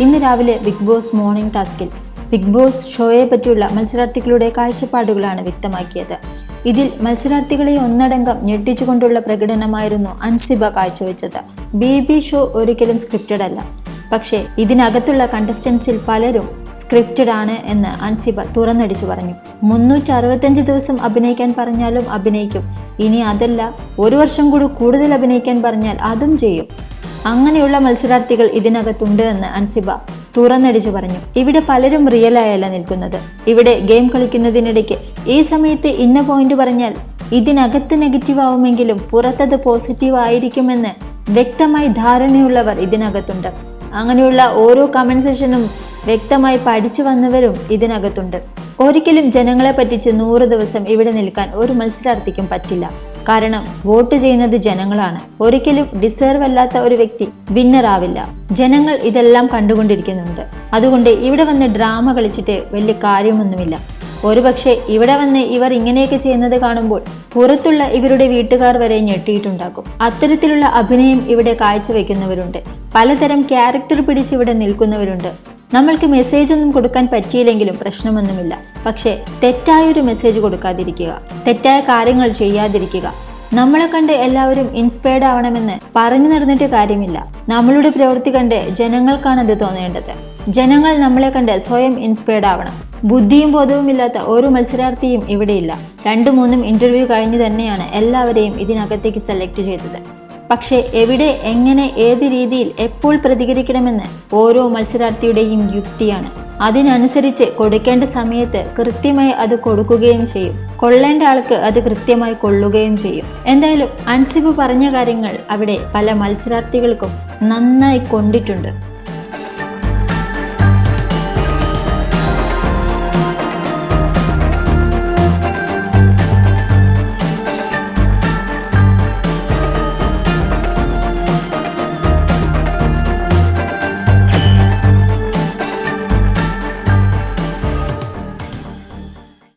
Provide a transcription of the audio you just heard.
ഇന്ന് രാവിലെ Bigg Boss morning ടാസ്കിൽ ബിഗ് ബോസ് ഷോയെ പറ്റിയുള്ള മത്സരാർത്ഥികളുടെ കാഴ്ചപ്പാടുകളാണ് വ്യക്തമാക്കിയത്. ഇതിൽ മത്സരാർത്ഥികളെ ഒന്നടങ്കം ഞെട്ടിച്ചുകൊണ്ടുള്ള പ്രകടനമായിരുന്നു അൻസിബ കാഴ്ചവെച്ചത്. ബേബി ഷോ ഒരിക്കലും സ്ക്രിപ്റ്റഡ് അല്ല. പക്ഷേ ഇതിനകത്തുള്ള കണ്ടസ്റ്റൻസിൽ പലരും സ്ക്രിപ്റ്റഡ് ആണ് എന്ന് അൻസിബ തുറന്നടിച്ചു പറഞ്ഞു. മുന്നൂറ്റി അറുപത്തഞ്ച് ദിവസം അഭിനയിക്കാൻ പറഞ്ഞാലും അഭിനയിക്കും. ഇനി അതല്ല ഒരു വർഷം കൂടി കൂടുതൽ അഭിനയിക്കാൻ പറഞ്ഞാൽ അതും ചെയ്യും. അങ്ങനെയുള്ള മത്സരാർത്ഥികൾ ഇതിനകത്തുണ്ട് എന്ന് അൻസിബ തുറന്നടിച്ചു പറഞ്ഞു. ഇവിടെ പലരും റിയലായല്ല നിൽക്കുന്നത്. ഇവിടെ ഗെയിം കളിക്കുന്നതിനിടയ്ക്ക് ഈ സമയത്ത് ഇന്ന പോയിന്റ് പറഞ്ഞാൽ ഇതിനകത്ത് നെഗറ്റീവ് ആവുമെങ്കിലും പുറത്തത് പോസിറ്റീവ് ആയിരിക്കുമെന്ന് വ്യക്തമായി ധാരണയുള്ളവർ ഇതിനകത്തുണ്ട്. അങ്ങനെയുള്ള ഓരോ കമന്റ് സെഷനും വ്യക്തമായി പഠിച്ചു വന്നവരും ഇതിനകത്തുണ്ട്. ഒരിക്കലും ജനങ്ങളെ പറ്റിച്ച് നൂറ് ദിവസം ഇവിടെ നിൽക്കാൻ ഒരു മത്സരാർത്ഥിക്കും പറ്റില്ല. കാരണം വോട്ട് ചെയ്യുന്നത് ജനങ്ങളാണ്. ഒരിക്കലും ഡിസേർവ് അല്ലാത്ത ഒരു വ്യക്തി വിന്നർ ആവില്ല. ജനങ്ങൾ ഇതെല്ലാം കണ്ടുകൊണ്ടിരിക്കുന്നുണ്ട്. അതുകൊണ്ട് ഇവിടെ വന്ന് ഡ്രാമ കളിച്ചിട്ട് വലിയ കാര്യമൊന്നുമില്ല. ഒരുപക്ഷെ ഇവിടെ വന്ന് ഇവർ ഇങ്ങനെയൊക്കെ ചെയ്യുന്നത് കാണുമ്പോൾ പുറത്തുള്ള ഇവരുടെ വീട്ടുകാർ വരെ ഞെട്ടിയിട്ടുണ്ടാകും. അത്തരത്തിലുള്ള അഭിനയം ഇവിടെ കാഴ്ചവെക്കുന്നവരുണ്ട്. പലതരം ക്യാരക്ടർ പിടിച്ച് ഇവിടെ നിൽക്കുന്നവരുണ്ട്. നമ്മൾക്ക് മെസ്സേജ് ഒന്നും കൊടുക്കാൻ പറ്റിയില്ലെങ്കിലും പ്രശ്നമൊന്നുമില്ല. പക്ഷേ തെറ്റായൊരു മെസ്സേജ് കൊടുക്കാതിരിക്കുക തെറ്റായ കാര്യങ്ങൾ ചെയ്യാതിരിക്കുക നമ്മളെ കണ്ട് എല്ലാവരും ഇൻസ്പയർഡ് ആവണമെന്ന് പറഞ്ഞു നടന്നിട്ട് കാര്യമില്ല. നമ്മളുടെ പ്രവൃത്തി കണ്ട് ജനങ്ങൾക്കാണത് തോന്നേണ്ടത്. ജനങ്ങൾ നമ്മളെ കണ്ട് സ്വയം ഇൻസ്പയർഡ് ആവണം. ബുദ്ധിയും ബോധവുമില്ലാത്ത ഒരു മത്സരാർത്ഥിയും ഇവിടെയില്ല. രണ്ടു മൂന്നും ഇന്റർവ്യൂ കഴിഞ്ഞ് തന്നെയാണ് എല്ലാവരെയും ഇതിനകത്തേക്ക് സെലക്ട് ചെയ്തത്. പക്ഷേ എവിടെ എങ്ങനെ ഏത് രീതിയിൽ എപ്പോൾ പ്രതികരിക്കണമെന്ന് ഓരോ മത്സരാർത്ഥിയുടെയും യുക്തിയാണ്. അതിനനുസരിച്ച് കൊടുക്കേണ്ട സമയത്ത് കൃത്യമായി അത് കൊടുക്കുകയും ചെയ്യും. കൊള്ളേണ്ട ആൾക്ക് അത് കൃത്യമായി കൊള്ളുകയും ചെയ്യും. എന്തായാലും അൻസിബ് പറഞ്ഞ കാര്യങ്ങൾ അവിടെ പല മത്സരാർത്ഥികൾക്കും നന്നായി കൊണ്ടിട്ടുണ്ട്.